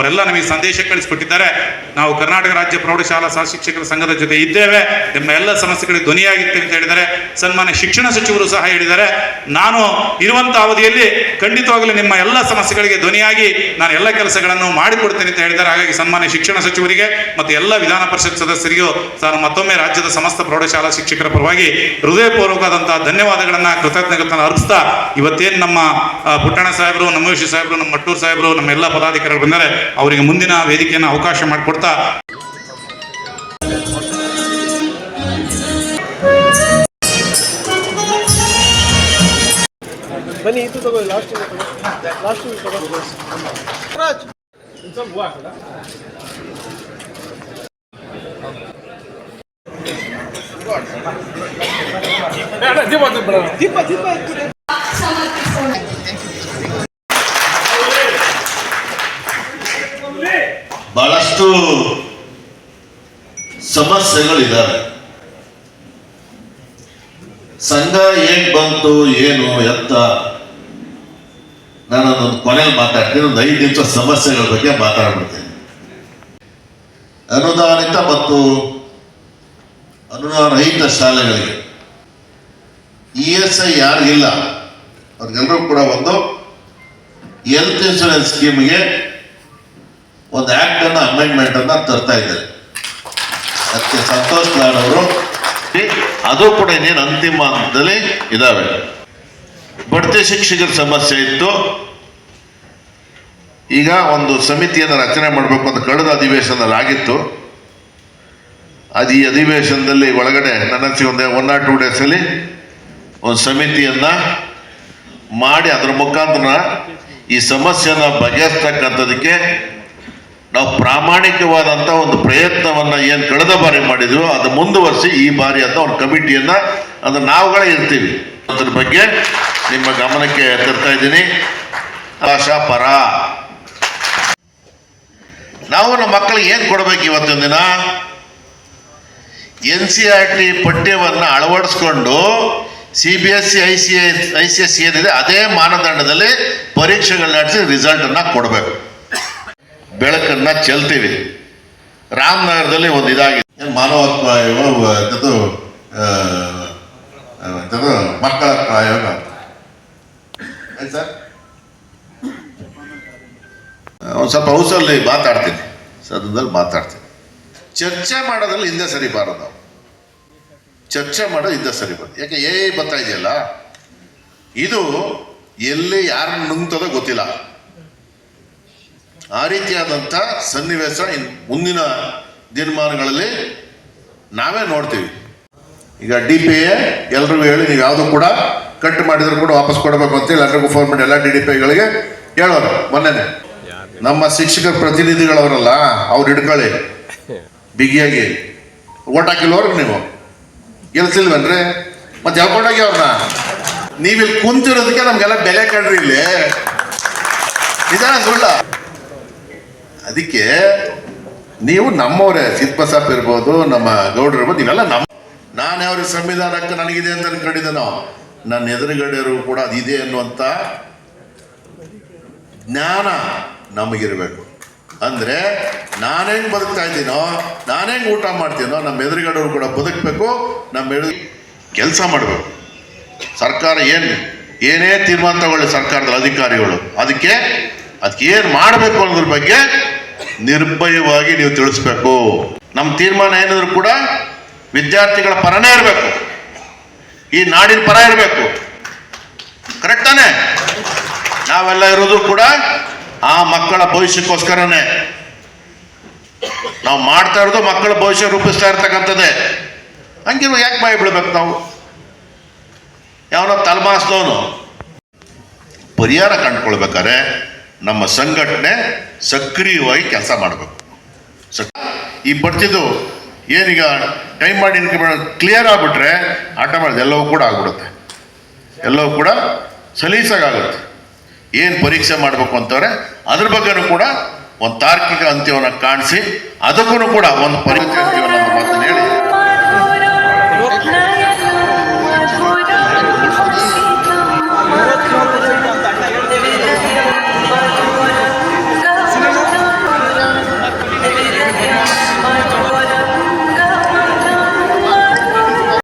ಅವರೆಲ್ಲ ನಮಗೆ ಸಂದೇಶ ಕಳಿಸಿಕೊಟ್ಟಿದ್ದಾರೆ. ನಾವು ಕರ್ನಾಟಕ ರಾಜ್ಯ ಪ್ರೌಢಶಾಲಾ ಶಿಕ್ಷಕರ ಸಂಘದ ಜೊತೆ ಇದ್ದೇವೆ. ನಿಮ್ಮ ಎಲ್ಲ ಸಮಸ್ಯೆಗಳಿಗೆ ಧ್ವನಿಯಾಗಿತ್ತು ಅಂತ ಹೇಳಿದರೆ ಸನ್ಮಾನ್ಯ ಶಿಕ್ಷಣ ಸಚಿವರು ಸಹ ಹೇಳಿದ್ದಾರೆ. ನಾನು ಇರುವಂತ ಅವಧಿಯಲ್ಲಿ ಖಂಡಿತವಾಗಲೂ ನಿಮ್ಮ ಎಲ್ಲ ಸಮಸ್ಯೆಗಳಿಗೆ ಧ್ವನಿಯಾಗಿ ನಾನು ಎಲ್ಲ ಕೆಲಸಗಳನ್ನು ಮಾಡಿಕೊಡ್ತೇನೆ ಅಂತ ಹೇಳಿದ್ದಾರೆ. ಹಾಗಾಗಿ ಸನ್ಮಾನ್ಯ ಶಿಕ್ಷಣ ಸಚಿವರಿಗೆ ಮತ್ತು ಎಲ್ಲ ವಿಧಾನ ಪರಿಷತ್ ಸದಸ್ಯರಿಗೂ ನಾನು ಮತ್ತೊಮ್ಮೆ ರಾಜ್ಯದ ಸಮಸ್ತ ಪ್ರೌಢಶಾಲಾ ಶಿಕ್ಷಕರ ಪರವಾಗಿ ಹೃದಯಪೂರ್ವಕವಾದಂತಹ ಧನ್ಯವಾದಗಳನ್ನ ಕೃತಜ್ಞತೆಗಳನ್ನು ಅರ್ಪಿಸ್ತಾ ಇವತ್ತೇನು ನಮ್ಮ ಪುಟ್ಟಣ ಸಾಹೇಬರು, ನಮ್ಮ ಯೋಶಿ ಸಾಹೇಬರು, ನಮ್ಮ ಮಟ್ಟೂರು ಸಾಹೇಬರು, ನಮ್ಮ ಎಲ್ಲ ಪದಾಧಿಕಾರಿಗಳು ಬಂದರೆ ಅವರಿಗೆ ಮುಂದಿನ ವೇದಿಕೆಯನ್ನು ಅವಕಾಶ ಮಾಡಿಕೊಡ್ತಾ ಬನ್ನಿ ಇದು ತಗೋ ಲಾಸ್ಟ್ ಲಾಸ್ಟ್ ತಗೋ ರಾಜ್ ದೀಪ ದೀಪ ಎತ್ತಿದೆ. ಬಹಳಷ್ಟು ಸಮಸ್ಯೆಗಳಿದ್ದಾವೆ ಸಂಘ ಹೇಗ್ ಬಂತು, ಏನು ಎತ್ತ ನಾನು ಅದೊಂದು ಕೊನೆಯಲ್ಲಿ ಮಾತಾಡ್ತೀನಿ, ಒಂದು ಐದು ನಿಮಿಷ ಸಮಸ್ಯೆಗಳ ಬಗ್ಗೆ ಮಾತಾಡ್ಬಿಡ್ತೀನಿ. ಅನುದಾನಿತ ಮತ್ತು ಅನುದಾನರಹಿತ ಶಾಲೆಗಳಿಗೆ ಇ ಎಸ್ ಐ ಯಾರಿಗಿಲ್ಲ ಅವ್ರಿಗೆಲ್ಲರೂ ಕೂಡ ಒಂದು ಹೆಲ್ತ್ ಇನ್ಶೂರೆನ್ಸ್ ಸ್ಕೀಮ್ಗೆ ಒಂದು ಆಕ್ಟ್ ಅನ್ನ ಅಮೆಂಡ್ಮೆಂಟ್ ಅನ್ನ ತರ್ತಾ ಇದ್ದಾರೆ. ಅದಕ್ಕೆ ಸಂತೋಷ್ ಲಾಡ್ ಅವರು ಅದು ಕೂಡ ಇನ್ನೇನು ಅಂತಿಮ ಹಂತದಲ್ಲಿ ಇದಾವೆ. ಬಡ್ತಿ ಶಿಕ್ಷಕರ ಸಮಸ್ಯೆ ಇತ್ತು. ಈಗ ಒಂದು ಸಮಿತಿಯನ್ನು ರಚನೆ ಮಾಡಬೇಕು ಅಂತ ಕಳೆದ ಅಧಿವೇಶನದಲ್ಲಿ ಆಗಿತ್ತು. ಅದು ಈ ಅಧಿವೇಶನದಲ್ಲಿ ಒಳಗಡೆ ನನ್ನ ಅನ್ಸಿಕೆ ಒಂದು ಒನ್ ಆರ್ ಟೂ ಡೇಸಲ್ಲಿ ಒಂದು ಸಮಿತಿಯನ್ನ ಮಾಡಿ ಅದರ ಮುಖಾಂತರ ಈ ಸಮಸ್ಯೆನ ಬಗೆಹರಿಸ್ತಕ್ಕಂಥದಕ್ಕೆ ನಾವು ಪ್ರಾಮಾಣಿಕವಾದಂಥ ಒಂದು ಪ್ರಯತ್ನವನ್ನು ಏನು ಕಳೆದ ಬಾರಿ ಮಾಡಿದ್ವಿ ಅದು ಮುಂದುವರಿಸಿ ಈ ಬಾರಿ ಅಂತ ಒಂದು ಕಮಿಟಿಯನ್ನು ಅದು ನಾವುಗಳೇ ಇರ್ತೀವಿ. ಅದ್ರ ಬಗ್ಗೆ ನಿಮ್ಮ ಗಮನಕ್ಕೆ ತರ್ತಾ ಇದ್ದೀನಿ. ಭಾಷಾ ಪರ. ನಾವು ನಮ್ಮ ಮಕ್ಕಳಿಗೆ ಏನು ಕೊಡಬೇಕು ಇವತ್ತಿನ ದಿನ? ಎನ್ ಸಿ ಆರ್ ಟಿ ಪಠ್ಯವನ್ನು ಅಳವಡಿಸ್ಕೊಂಡು C B S C I C I C S C ಏನಿದೆ ಅದೇ ಮಾನದಂಡದಲ್ಲಿ ಪರೀಕ್ಷೆಗಳು ನಡೆಸಿ ರಿಸಲ್ಟನ್ನು ಕೊಡಬೇಕು. ಬೆಳಕನ್ನ ಚೆಲ್ತೀವಿ. ರಾಮನಗರದಲ್ಲಿ ಒಂದು ಇದಾಗಿದೆ. ಮಾನವತ್ವ ಇದು? ಮಕ್ಕಳ ಪ್ರಾಯೋಗ? ಸರ್? ಒಂದು ಸ್ವಲ್ಪ ಹೌಸಲ್ಲಿ ಮಾತಾಡ್ತೀನಿ. ಸದನದಲ್ಲಿ ಮಾತಾಡ್ತೀನಿ. ಚರ್ಚೆ ಮಾಡೋದ್ರಲ್ಲಿ ಹಿಂದೆ ಸರಿಬಾರದು ನಾವು. ಚರ್ಚೆ ಮಾಡೋದು ಹಿಂದೆ ಸರಿಬಾರ್ದು ಯಾಕೆ ಏ ಬರ್ತಾ ಇದೆಯಲ್ಲ? ಇದು ಎಲ್ಲಿ ಯಾರು ನುಂಗ್ತದೋ ಗೊತ್ತಿಲ್ಲ. ಆ ರೀತಿಯಾದಂಥ ಸನ್ನಿವೇಶ ಇನ್ ಮುಂದಿನ ದಿನಮಾನಗಳಲ್ಲಿ ನಾವೇ ನೋಡ್ತೀವಿ. ಈಗ ಡಿ ಪಿ ಎ ಎಲ್ರಿಗೂ ಹೇಳಿ, ನೀವು ಯಾವುದು ಕೂಡ ಕಟ್ ಮಾಡಿದ್ರು ಕೂಡ ವಾಪಸ್ ಕೊಡಬೇಕು ಅಂತೇಳಿ ಎಲ್ಲರಿಗೂ ಫೋನ್ ಮಾಡಿ ಎಲ್ಲ ಡಿ ಡಿ ಪಿಗಳಿಗೆ ಹೇಳೋರು ಮೊನ್ನೆನೆ. ನಮ್ಮ ಶಿಕ್ಷಕರ ಪ್ರತಿನಿಧಿಗಳವರಲ್ಲ, ಅವ್ರು ಹಿಡ್ಕೊಳ್ಳಿ. ಬಿಗಿಯಾಗಿ. ಓಟ್ ಹಾಕಿಲ್ವರ್ಗ ನೀವು? ಗೆಲ್ಸಿಲ್ವೇನ್ರಿ? ಮತ್ತೆ ಹೇಳ್ಕೊಂಡೋಗಿ ಅವ್ರನ್ನ ನೀವಿಲ್ಲಿ ಕುಂತಿರೋದಕ್ಕೆ ನಮ್ಗೆಲ್ಲ ಬೆಲೆ ಕಂಡ್ರಿ ಇಲ್ಲಿ. ನಿಜಾನ ಸುಳ್ಳ? ಅದಕ್ಕೆ ನೀವು ನಮ್ಮವರೇ ಸಿದ್ಪ್ರಸಾಪ್ ಇರ್ಬೋದು, ನಮ್ಮ ಗೌಡ್ರು ಇರ್ಬೋದು ಇವೆಲ್ಲ ನಮ್ಮ ನಾನು ಯಾವ ಸಂವಿಧಾನಕ್ಕೆ ನನಗಿದೆ ಅಂತ ಅನ್ಕೊಂಡಿದ್ದೆ ನಾವು. ನನ್ನ ಎದುರುಗಡೆಯವರು ಕೂಡ ಅದಿದೆ ಅನ್ನುವಂಥ ಜ್ಞಾನ ನಮಗಿರಬೇಕು. ಅಂದ್ರೆ ನಾನೇನು ಬದುಕ್ತಾ ಇದ್ದೀನೋ ನಾನೇನು ಊಟ ಮಾಡ್ತೀನೋ, ನಮ್ಮ ಎದುರುಗಡೆಯವರು ಕೂಡ ಬದುಕಬೇಕು, ನಮ್ಮ ಎದುರು ಕೆಲಸ ಮಾಡಬೇಕು. ಸರ್ಕಾರ ಏನು ಏನೇ ತೀರ್ಮಾನ ತಗೊಳ್ಳಿ ಸರ್ಕಾರದ ಅಧಿಕಾರಿಗಳು. ಅದಕ್ಕೆ ಅದಕ್ಕೆ ಏನು ಮಾಡಬೇಕು ಅನ್ನೋದ್ರ ಬಗ್ಗೆ ನಿರ್ಭಯವಾಗಿ ನೀವು ತಿಳಿಸ್ಬೇಕು. ನಮ್ಮ ತೀರ್ಮಾನ ಏನಾದ್ರು ಕೂಡ ವಿದ್ಯಾರ್ಥಿಗಳ ಪರನೇ ಇರಬೇಕು. ಈ ನಾಡಿನ ಪರ ಇರಬೇಕು. ಕರೆಕ್ಟ್ ನಾವೆಲ್ಲ ಇರೋದು ಕೂಡ ಆ ಮಕ್ಕಳ ಭವಿಷ್ಯಕ್ಕೋಸ್ಕರನೇ. ನಾವು ಮಾಡ್ತಾ ಇರೋದು ಮಕ್ಕಳ ಭವಿಷ್ಯ ರೂಪಿಸ್ತಾ ಇರ್ತಕ್ಕಂಥದ್ದೇ. ಹಂಗಿರುವ ಯಾಕೆ ಬಾಯಿ ಬಿಡ್ಬೇಕು ನಾವು? ಯಾವನೋ ತಲೆಮಾಸ್ದವನು. ಪರಿಹಾರ ಕಂಡುಕೊಳ್ಬೇಕಾದ್ರೆ ನಮ್ಮ ಸಂಘಟನೆ ಸಕ್ರಿಯವಾಗಿ ಕೆಲಸ ಮಾಡಬೇಕು. ಈ ಬರ್ತಿದ್ದು, ಏನೀಗ ಟೈಮ್ ಮಾಡಿ ಕ್ಲಿಯರ್ ಆಗ್ಬಿಟ್ರೆ ಆಟೋಮೆಟಿಕ್ ಎಲ್ಲವೂ ಕೂಡ ಆಗ್ಬಿಡುತ್ತೆ. ಎಲ್ಲವೂ ಕೂಡ ಸಲೀಸಾಗುತ್ತೆ ಏನು ಪರೀಕ್ಷೆ ಮಾಡಬೇಕು ಅಂತವ್ರೆ ಅದ್ರ ಬಗ್ಗೆನೂ ಕೂಡ ಒಂದು ತಾರ್ಕಿಕ ಅಂತ್ಯವನ್ನು ಕಾಣಿಸಿ ಅದಕ್ಕೂ ಕೂಡ ಒಂದು ಪರೀಕ್ಷೆ